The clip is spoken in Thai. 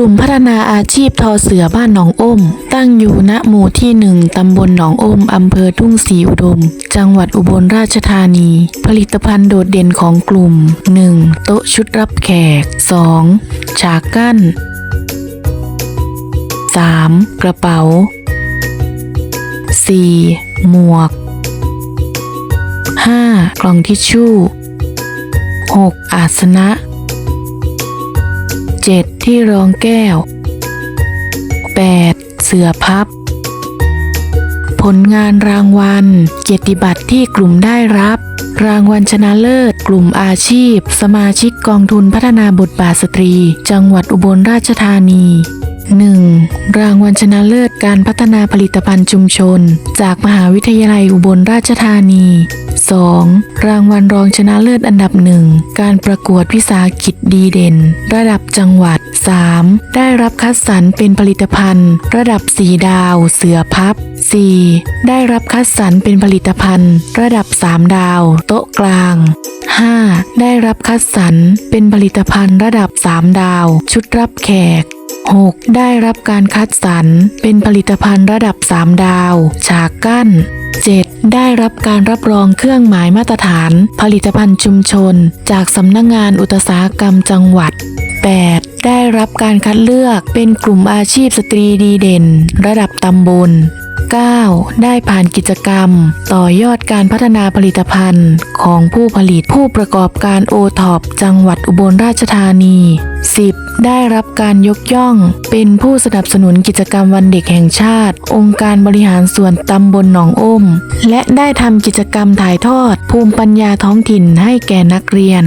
ลุ่มพัฒนาอาชีพทอเสือบ้านหนองอ้ม ตั้งอยู่ณหมู่ที่หนึ่งตำบลหนองอ้มอำเภอทุ่งศรีอุดม จังหวัดอุบลราชธานี ผลิตภัณฑ์โดดเด่นของกลุ่ม 1. โต๊ะชุดรับแขก 2. ฉากกั้น 3. กระเป๋า 4. หมวก 5. กล่องทิชชู่ 6. อาสนะ 7. ที่รองแก้ว 8. เสือพับ ผลงานรางวัล เกียรติบัตรที่กลุ่มได้รับ รางวัลชนะเลิศ กลุ่มอาชีพ สมาชิกกองทุนพัฒนาบทบาทสตรี จังหวัดอุบลราชธานี 1. รางวัลชนะเลิศการพัฒนาผลิตภัณฑ์ชุมชน จากมหาวิทยาลัยอุบลราชธานี 2. รางวัลรองชนะเลิศอันดับหนึ่งการประกวดวิสาหกิจดีเด่น ระดับจังหวัด 3. ได้รับคัดสรรเป็นผลิตภัณฑ์ ระดับ4ดาวเสือพับ 4. ได้รับคัดสรรเป็นผลิตภัณฑ์ ระดับ 3 ดาว โต๊ะกลาง 5. ได้รับคัดสรรเป็นผลิตภัณฑ์ระดับ 3 ดาว ชุดรับแขก 6. ได้รับการคัดสรรเป็นผลิตภัณฑ์ระดับ 3 ดาว ฉากกั้น 7. ได้รับการรับรองเครื่องหมายมาตรฐาน ผลิตภัณฑ์ชุมชน จากสำนักงงานอุตสาหกรรมจังหวัด 8. ได้รับการคัดเลือกเป็นกลุ่มอาชีพสตรีดีเด่น ระดับตำบล 9. ได้ผ่านกิจกรรม ต่อยอดการพัฒนาผลิตภัณฑ์ ของผู้ผลิตผู้ประกอบการโอท็อปจังหวัดอุบลราชธานี 10. ได้รับการยกย่อง เป็นผู้สนับสนุนกิจกรรมวันเด็กแห่งชาติ องค์การบริหารส่วนตำบลหนองอ้ม และได้ทำกิจกรรมถ่ายทอด ภูมิปัญญาท้องถิ่นให้แก่นักเรียน